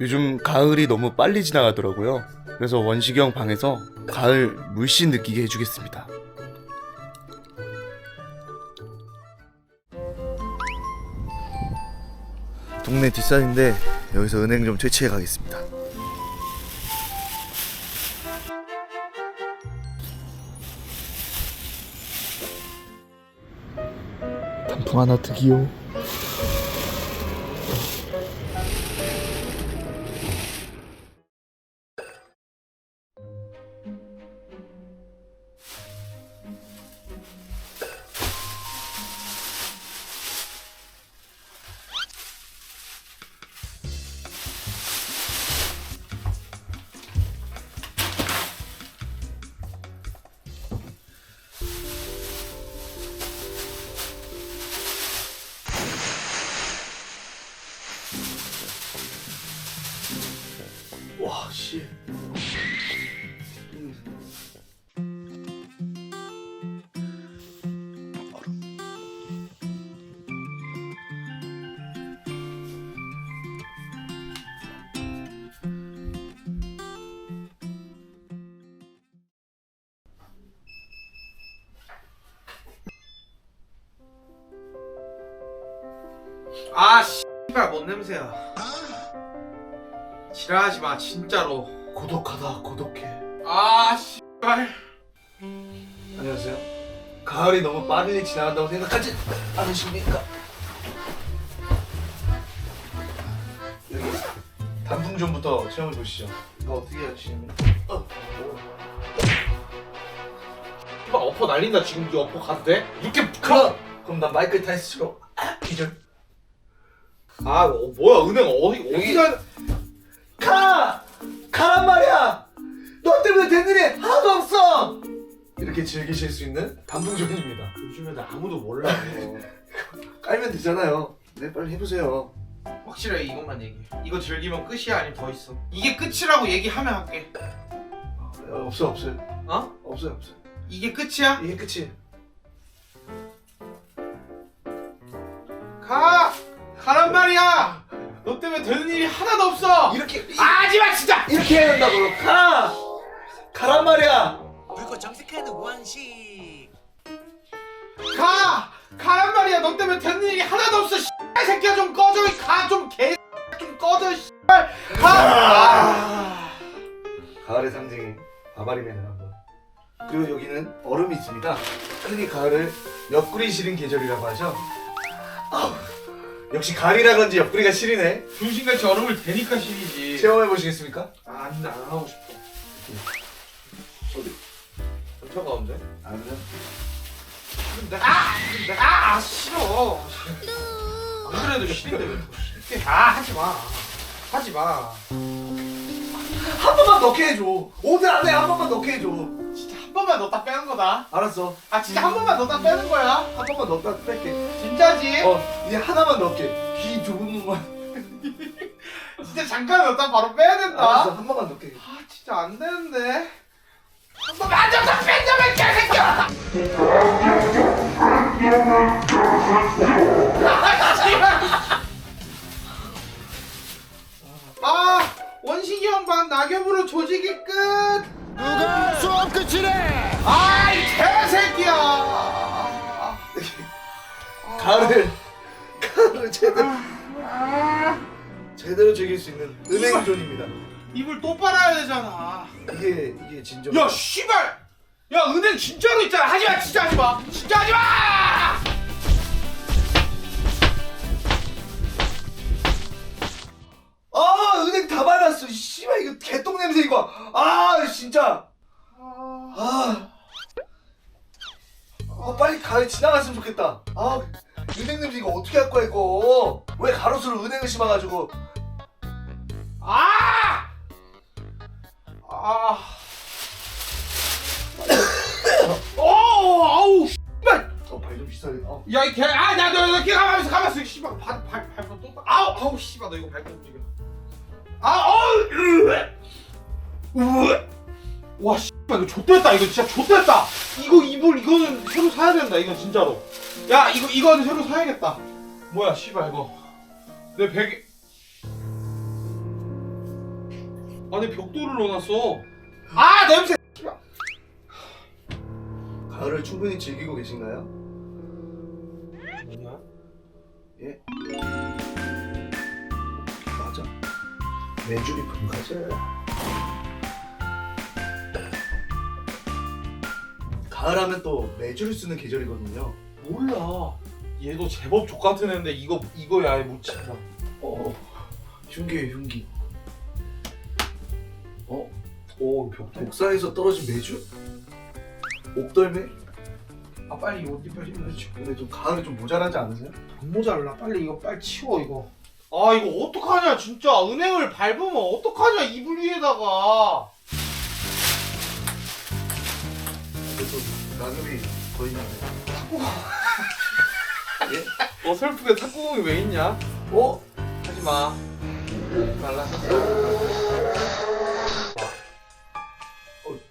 요즘 가을이 너무 빨리 지나가더라고요. 그래서 형 방에서 가을 물씬 느끼게 해주겠습니다. 동네 뒷산인데 여기서 은행 좀 퇴치해 가겠습니다. 단풍 하나 드기요. 와 씨. 아 씨발 뭔 냄새야 지랄하지 마 진짜로 고독하다 고독해. 아 씨발 안녕하세요. 가을이 너무 빠르게 지나간다고 생각하지 않으십니까? 여기 단풍전부터 체험해 보시죠. 이거 어떻게 하시냐면 어. 씨발 어퍼 날린다 지금 이 어퍼 가도 돼? 이렇게 그럼 그럼 나 마이클 타이슨으로 아, 기절. 아 어, 뭐야 은행 어디 어디가 가! 가란 말이야! 너 때문에 된 일이 하나도 없어! 이렇게 즐기실 수 있는 단풍전입니다. 요즘에는 아무도 몰라 이거. 깔면 되잖아요. 네, 빨리 해보세요. 확실하게 이것만 얘기해 이거 즐기면 끝이야 아니면 더 있어 이게 끝이라고 얘기하면 할게 어, 없어, 없어요. 어? 없어요, 없어요. 이게 끝이야? 이게 끝이에요. 가! 가란 말이야! 너 때문에 되는 일이 하나도 없어! 이렇게, 이- 아, 하지마 진짜! 이렇게 해야 된다고. 가! 가란 말이야! 불꽃 정색하는 원식 가! 가란 말이야! 너 때문에 되는 일이 하나도 없어! 씨발 새끼야 좀 꺼져! 이 가! 좀 개! 좀 꺼져! 씨발! 가! 아. 가을의 상징인 바바리맨을 한번. 그리고 여기는 얼음이 있습니다. 흔히 가을을 옆구리 시린 계절이라고 하죠. 역시 가을이라 그런지 옆구리가 시리네. 중심같이 얼음을 대니까 시리지 체험해 보시겠습니까? 아, 안, 안 하고 싶어 어디? 엄청 가운데? 아니면 근데 아! 근데 아! 아, 싫어 안 그래도 싫은데 왜 또- 아 하지 마 하지 마 한 번만 넣게 해줘. 오늘 안에 한 번만 넣게 해줘. 진짜 한 번만 넣었다 빼는 거다 알았어. 아 진짜 한 번만 넣었다 빼는 거야 한 번만 넣었다 뺄게. 진짜지? 어, 이제 하나만 넣게. 귀 좁은 놈만. 진짜 잠깐 넣었다 바로 빼야 된다 알았어, 한 번만 넣게. 아 진짜 안 되는데 한 번만 좀더 뺀다면 개새끼야 아 원식이 형반 낙엽으로 조직이 끝 누가 끝이래 아이 개새끼야 가을을 가을을 제대로 제대로 즐길 수 있는 은행존입니다. 입을 또 빨아야 되잖아 이게 이게 진정. 야 씨발 야 은행 진짜로 있잖아 하지마 진짜 하지마 진짜 하지마 아 은행 다 받았어. 씨발 이거 개똥 냄새 이거. 아 진짜. 아. 아 빨리 가을 지나갔으면 좋겠다. 아 은행 냄새 이거 어떻게 할 거야 이거. 왜 가로수로 은행을 심어가지고. 아! 아. 어, 아우, 씨발. 어 발 좀 씻어야 돼. 어. 야, 이 개, 아, 나, 너, 너, 걔 가만히 있어, 가만히 있어, 씨발, 발, 발, 발만 또, 아우, 아우, 씨발, 너 이거 발만 움직여. 아, 어우, 으, 으. 와, 씨발, 이거 좆됐다, 이거 진짜 좆됐다. 이거 이불, 이거는 새로 사야 된다, 이거 진짜로. 야, 이거, 이거는 새로 사야겠다. 뭐야, 씨발, 이거. 내 베개. 안에 벽돌을 넣어놨어. 아 냄새. 가을을 충분히 즐기고 계신가요? 뭐냐? 예? 맞아. 메주리 분가져 가을하면 또 메주를 쓰는 계절이거든요. 몰라. 얘도 제법 족 같은 애인데 이거 이거야 얘 묻힌다. 어, 흉기예요 흉기. 어, 오 벽돌. 옥상에서 떨어진 메주? 옥돌매? 아 빨리 옷 빨리 입어야지. 근데 좀 가을에 좀 모자라지 않으세요? 안 모자라. 빨리 이거 빨리 치워 이거. 아 이거 어떡하냐 진짜 은행을 밟으면 어떡하냐 이불 위에다가. 그래서 낙엽이 거의 있는데. 예? 어설프게 탁구공이 왜 있냐? 어? 하지 마. 말라.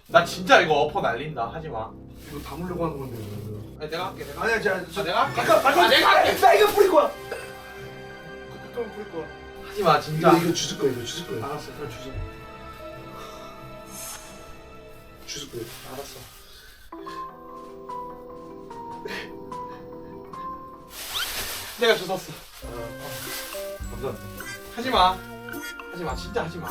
나 진짜 이거 엎어 날린다. 하지 마. 이거 담으려고 하는 건데. 이거. 아니, 내가 할게. 내가. 아니야, 저, 저, 아, 내가 할게. 잠깐, 잠깐, 아, 내가 할게. 나 이거 뿌릴 거야. 그럼 뿌릴 거야. 하지 마 진짜. 이거, 이거 주실 거야, 이거 주실 거야. 알았어. 그래 주소. 주실 거야. 알았어. 내가 주웠어. 감사합니다. 하지 마. 하지 마. 진짜 하지 마.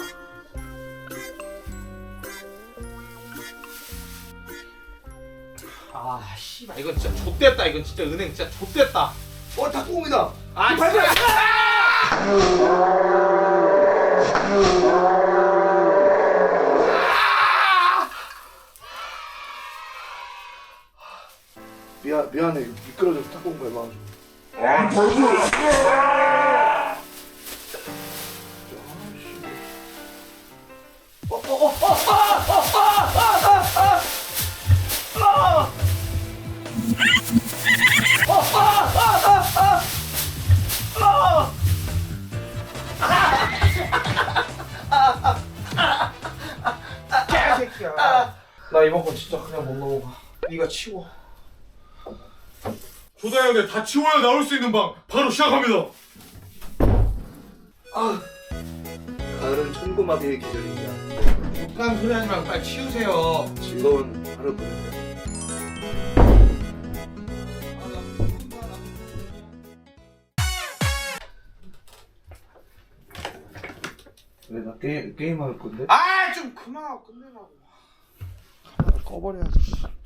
아, 씨발 이건 진짜 좆됐다. 이건 진짜 은행 진짜 좆됐다. 어, 탁구공이다. 아, 밟아. 미안, 미안해. 미끄러져서 탁구공 밟아가지고. 개새끼야. 나 이번 건 진짜 그냥 못 넘어가. 네가 치워. 조다형들 다 치워야 나올 수 있는 방 바로 시작합니다. 아, 가을은 천고마비의 계절입니다. 못간 소리 하지 말고 빨리 치우세요. 즐거운 하루 보내세요. 왜나 게임 게임 할 건데? 아, 좀 그만하고 끝내라고. 카메라 꺼버려야지. 씨.